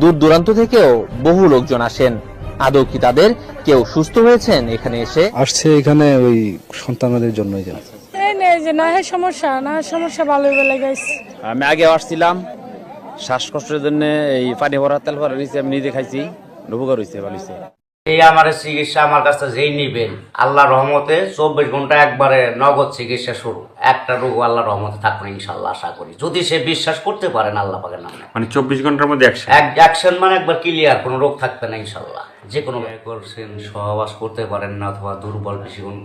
দূর দূরান্ত থেকেও বহু লোকজন আসেন। আদৌ কি তাদের কেউ সুস্থ হয়েছেন? এখানে এসে আসছে এখানে ওই সন্তানদের জন্যই যে না হয় সমস্যা না হয় সমস্যা ভালো বলে গেছে আমি আগে আসছিলাম শ্বাসকষ্টের জন্য এই পানি ভরা তেল ভরা নিয়েছি আমি নিজে খাইছি উপকার হয়েছে ভালো এই আমার চিকিৎসা আমার কাছে যেই নিবেন আল্লাহ রহমতে চব্বিশ ঘণ্টা একবারে নগদ চিকিৎসা শুরু। একটা রোগ আল্লাহ রহমতে থাকবে ইনশাল্লাহ আশা করি। যদি সে বিশ্বাস করতে পারেন আল্লাহ পাকের নামে। মানে চব্বিশ ঘণ্টার মধ্যে একশো এক অ্যাকশন মানে একবার ক্লিয়ার কোনো রোগ থাকবে না ইনশাল্লাহ যে কোনো ব্যয় করছেন সহবাস করতে পারেন না অথবা দুর্বল বেশিক্ষণ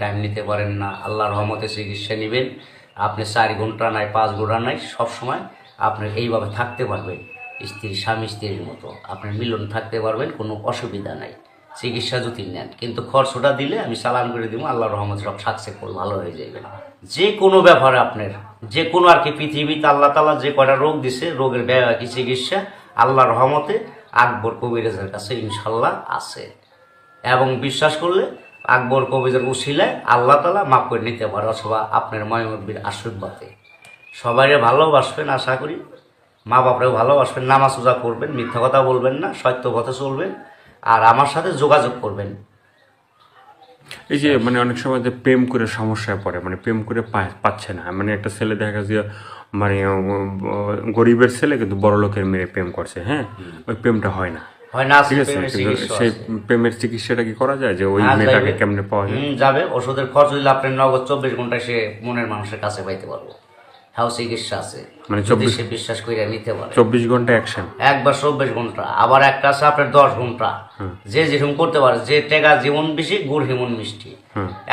টাইম নিতে পারেন না আল্লাহ রহমতে চিকিৎসা নেবেন। আপনি চার ঘণ্টা নাই পাঁচ ঘণ্টা নাই সবসময় আপনি এইভাবে থাকতে পারবেন স্ত্রী স্বামী স্ত্রীর মতো। আপনার মিলন থাকতে পারবেন কোনো অসুবিধা নাই। চিকিৎসা যদি নেন, কিন্তু খরচটা দিলে আমি চালান করে দিব, আল্লাহ রহমত সব সাকসেসফুল ভালো হয়ে যাবে। যে কোনো ব্যাপারে আপনার, যে কোনো আর কি পৃথিবীতে আল্লাহ তালা যে কটা রোগ দিছে, রোগের ব্যয় কি চিকিৎসা, আল্লাহ রহমতে আকবর কবিরাজের কাছে ইনশাল্লাহ আছে। এবং বিশ্বাস করলে আকবর কবিরের উশিলায় আল্লাহ তালা মাফ করে নিতে পারে, অথবা আপনার ময়মুরবির আশীর্বাদে। সবাই ভালোবাসবেন, আশা করি। মা বাপরেও ভালোবাসবেন, নামাজ পূজা করবেন, মিথ্যা কথা বলবেন না, সত্য পথে চলবেন। আর আমার সাথে যোগাযোগ করবেন। এই যে মানে অনেক সময় যে প্রেম করে সমস্যায় পড়ে মানে প্রেম করে পাচ্ছে না। মানে একটা ছেলে দেখা গেছে মানে গরিবের ছেলে কিন্তু বড় লোকের মেয়ে প্রেম করছে হ্যাঁ? ওই প্রেমটা হয় না। হয় না ঠিক আছে? সেই প্রেমের চিকিৎসাটা কি করা যায়? যে ওই হ্যাঁ, মেয়েটাকে। কেমনে পাওয়া যায়? যাবে। ওষুধের খরচ দিলে আপনি নগদ চব্বিশ ঘন্টায় সে মনের মানুষের কাছে পাইতে পারব। হ্যাঁ চিকিৎসা আছে। মানে যদি 24 সে বিশ্বাস করে নিতে পারে। চব্বিশ ঘণ্টা অ্যাকশন একবার চব্বিশ ঘণ্টা আবার একটা আছে আপনার দশ ঘণ্টা। যে যেরকম করতে পারে যে টেকা বেশি গুড় হেমন মিষ্টি।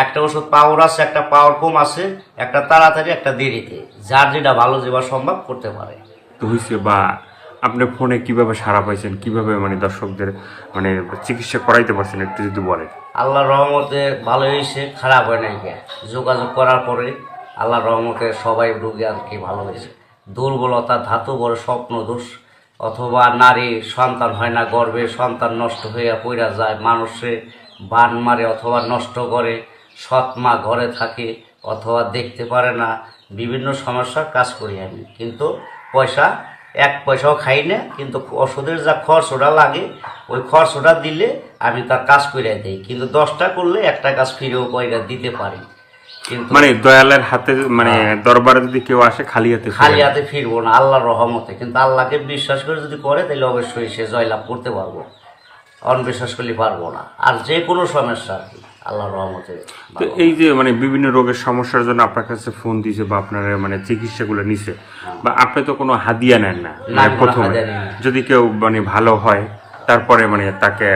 একটা ওষুধ পাওয়ার আছে একটা পাওয়ার কম আছে একটা তাড়াতাড়ি একটা দেরিতে। যার যেটা ভালো যেবার সম্ভব করতে পারে। হয়েছে বা আপনি ফোনে কীভাবে সারা পাইছেন কীভাবে মানে দর্শকদের মানে চিকিৎসা করাইতে পারছেন একটু যদি বলেন। আল্লাহ রহমতে ভালো হয়েছে খারাপ হয় নাই যোগাযোগ করার পরে আল্লাহ রহমতে সবাই রোগী আর কি ভালো হয়েছে দুর্বলতা, ধাতু বড় স্বপ্ন, দোষ। অথবা নারী, সন্তান হয় না, গর্বে সন্তান নষ্ট হইয়া পইরা যায়, মানুষে বান মারে অথবা নষ্ট করে, সৎ মা ঘরে থাকে অথবা দেখতে পারে না, বিভিন্ন সমস্যার কাজ করি আমি। কিন্তু পয়সা, এক পয়সাও খাই না, কিন্তু ওষুধের যা খরচটা লাগে, ওই খরচটা দিলে আমি তার কাজ করে দিই। কিন্তু দশটা করলে একটা কাজ ফিরেও পয়সা দিতে পারি। মানে দয়ালের হাতে মানে দরবারে যদি কেউ আসে খালি হাতে খালি হাতে ফিরবো না আল্লাহর রহমতে। কিন্তু আল্লাহকে বিশ্বাস করে যদি করে তাহলে অবশ্যই সে জয়লাভ করতে পারব। অনবিশ্বাস করলে পারব না। আর যে কোনো সমস্যা আর কি আল্লাহর রহমতে তো এই যে মানে বিভিন্ন রোগের সমস্যার জন্য আপনার কাছে ফোন দিছে বা আপনার মানে চিকিৎসাগুলো নিছে বা আপনি তো কোনো হাদিয়া নেন না মানে প্রথমে। যদি কেউ মানে ভালো হয় তারপরে মানে তাকে